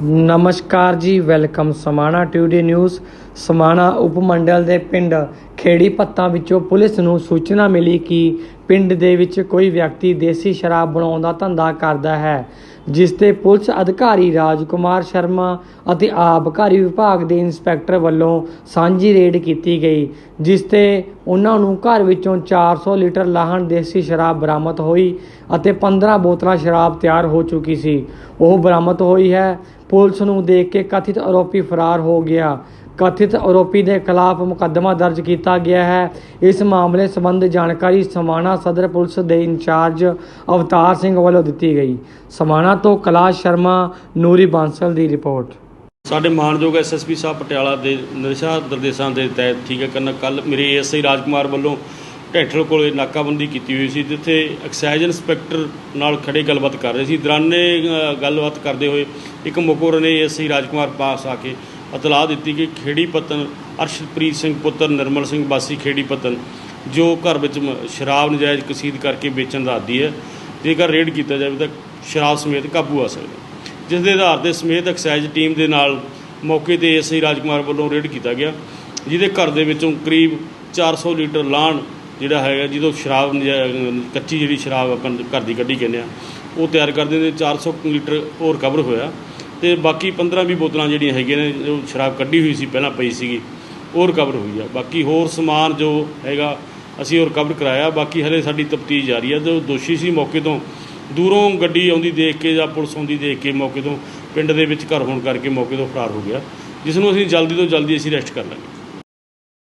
ਨਮਸਕਾਰ ਜੀ welcome Samana today news Samana ਉਪ ਮੰਡਲ ਦੇ ਪਿੰਡ ਖੇੜੀ ਪੱਤਾਂ ਵਿੱਚੋਂ ਪੁਲਿਸ ਨੂੰ ਸੂਚਨਾ ਮਿਲੀ ਕਿ ਪਿੰਡ ਦੇ ਵਿੱਚ ਕੋਈ ਵਿਅਕਤੀ ਦੇਸੀ ਸ਼ਰਾਬ ਬਣਾਉਣ ਦਾ ਧੰਦਾ ਕਰਦਾ ਹੈ, ਜਿਸ ਤੇ ਪੁਲਿਸ ਅਧਿਕਾਰੀ ਰਾਜਕੁਮਾਰ ਸ਼ਰਮਾ ਅਤੇ ਆਬਕਾਰੀ ਵਿਭਾਗ ਦੇ ਇੰਸਪੈਕਟਰ ਵੱਲੋਂ ਸਾਂਝੀ ਰੇਡ ਕੀਤੀ ਗਈ, ਜਿਸ ਤੇ ਉਹਨਾਂ ਨੂੰ ਘਰ ਵਿੱਚੋਂ 400 ਲੀਟਰ ਲਾਹਣ ਦੇਸੀ ਸ਼ਰਾਬ ਬਰਾਮਦ ਹੋਈ ਅਤੇ 15 ਬੋਤਲਾਂ ਸ਼ਰਾਬ ਤਿਆਰ ਹੋ ਚੁੱਕੀ ਸੀ। ਉਹ ਬਰਾਮਦ ਹੋਈ ਹੈ। ਪੁਲਿਸ ਨੂੰ ਦੇਖ ਕੇ ਕਥਿਤ ਆਰੋਪੀ ਫਰਾਰ ਹੋ ਗਿਆ। ਕਥਿਤ ਆਰੋਪੀ ਦੇ ਖਿਲਾਫ ਮੁਕੱਦਮਾ ਦਰਜ ਕੀਤਾ ਗਿਆ ਹੈ। ਇਸ ਮਾਮਲੇ ਸੰਬੰਧ ਜਾਣਕਾਰੀ ਸਮਾਣਾ ਸਦਰ ਪੁਲਿਸ ਦੇ ਇੰਚਾਰਜ ਅਵਤਾਰ ਸਿੰਘ ਵੱਲੋਂ ਦਿੱਤੀ ਗਈ। ਸਮਾਣਾ ਤੋਂ ਕੈਲਾਸ਼ ਸ਼ਰਮਾ, ਨੂਰੀ ਬਾਂਸਲ ਦੀ ਰਿਪੋਰਟ। ਸਾਡੇ ਮਾਨਯੋਗ ਐਸਐਸਪੀ ਸਾਹਿਬ ਪਟਿਆਲਾ ਦੇ ਨਿਰਸ਼ਾ ਨਿਰਦੇਸ਼ਾਂ ਦੇ ਤਹਿਤ ਠੀਕ ਹੈ ਕਰਨ ਕੱਲ ਮੇਰੇ ਐਸਆਈ ਰਾਜਕੁਮਾਰ ਵੱਲੋਂ ਢੈਠਲ ਕੋਲੇ ਨਾਕਾਬੰਦੀ ਕੀਤੀ ਹੋਈ ਸੀ, ਜਿੱਥੇ ਐਕਸਾਈਜ਼ ਇੰਸਪੈਕਟਰ ਨਾਲ ਖੜੇ ਗੱਲਬਾਤ ਕਰ ਰਹੇ ਸੀ। ਦੌਰਾਨੇ ਗੱਲਬਾਤ ਕਰਦੇ ਹੋਏ ਇੱਕ ਮੁਕੋਰ ਨੇ ਐਸਆਈ ਰਾਜਕੁਮਾਰ ਪਾਸ ਆ ਕੇ ਇਤਲਾਹ ਦਿੱਤੀ ਕਿ ਖੇੜੀ ਪਤਨ ਅਰਸ਼ਪ੍ਰੀਤ ਸਿੰਘ ਪੁੱਤਰ ਨਿਰਮਲ ਸਿੰਘ ਬਾਸੀ ਖੇੜੀ ਪਤਨ, ਜੋ ਘਰ ਵਿੱਚ ਮ- ਸ਼ਰਾਬ ਨਜਾਇਜ਼ ਕਸੀਦ ਕਰਕੇ ਵੇਚਣ ਦਾ ਆਦੀ ਹੈ, ਜੇਕਰ ਰੇਡ ਕੀਤਾ ਜਾਵੇ ਤਾਂ ਸ਼ਰਾਬ ਸਮੇਤ ਕਾਬੂ ਆ ਸਕਦਾ ਜਿਸ ਦੇ ਆਧਾਰ ਤੇ ਸਮੇਤ ਐਕਸਾਈਜ਼ ਟੀਮ ਦੇ ਨਾਲ ਮੌਕੇ ਤੇ ਐਸਆਈ ਰਾਜਕੁਮਾਰ ਵੱਲੋਂ ਰੇਡ ਕੀਤਾ ਗਿਆ, ਜਿਹਦੇ ਘਰ ਦੇ ਵਿੱਚੋਂ ਕਰੀਬ 400 ਲੀਟਰ ਲਾਣ ਜਿਹੜਾ ਹੈਗਾ, ਜਿਹਦੋਂ ਸ਼ਰਾਬ ਨਜਾ- ਕੱਚੀ ਜਿਹੜੀ ਸ਼ਰਾਬ ਆਪਾਂ ਘਰ ਦੀ ਕੱਢੀ ਕਹਿੰਦੇ ਆ, ਉਹ ਤਿਆਰ ਕਰਦੇ ਨੇ 400 ਲੀਟਰ ਹੋਰ ਕਵਰ ਹੋਇਆ। ਤੇ ਬਾਕੀ 15 20 ਬੋਤਲਾਂ ਜਿਹੜੀਆਂ ਹੈਗੀਆਂ ਨੇ ਜੋ ਸ਼ਰਾਬ ਕੱਢੀ ਹੋਈ ਸੀ, ਪਹਿਲਾਂ ਪਈ ਸੀਗੀ ਉਹ ਰਿਕਵਰ ਹੋਈ ਆ। ਬਾਕੀ ਹੋਰ ਸਮਾਨ ਜੋ ਹੈਗਾ, ਅਸੀਂ ਉਹ ਰਿਕਵਰ ਕਰਾਇਆ, ਬਾਕੀ ਹਲੇ ਸਾਡੀ ਤਫਤੀਸ਼ ਜਾਰੀ ਆ। ਜੋ ਦੋਸ਼ੀ ਸੀ ਮੌਕੇ ਤੋਂ, ਦੂਰੋਂ ਗੱਡੀ ਆਉਂਦੀ ਦੇਖ ਕੇ ਜਾਂ ਪੁਲਿਸ ਆਉਂਦੀ ਦੇਖ ਕੇ ਮੌਕੇ ਤੋਂ, ਪਿੰਡ ਦੇ ਵਿੱਚ ਘਰ ਹੋਣ ਕਰਕੇ ਮੌਕੇ ਤੋਂ ਫਰਾਰ ਹੋ ਗਿਆ। ਜਿਸ ਨੂੰ ਅਸੀਂ ਜਲਦੀ ਤੋਂ ਜਲਦੀ ਅਸੀਂ ਅਰੈਸਟ ਕਰ ਲਾਂਗੇ।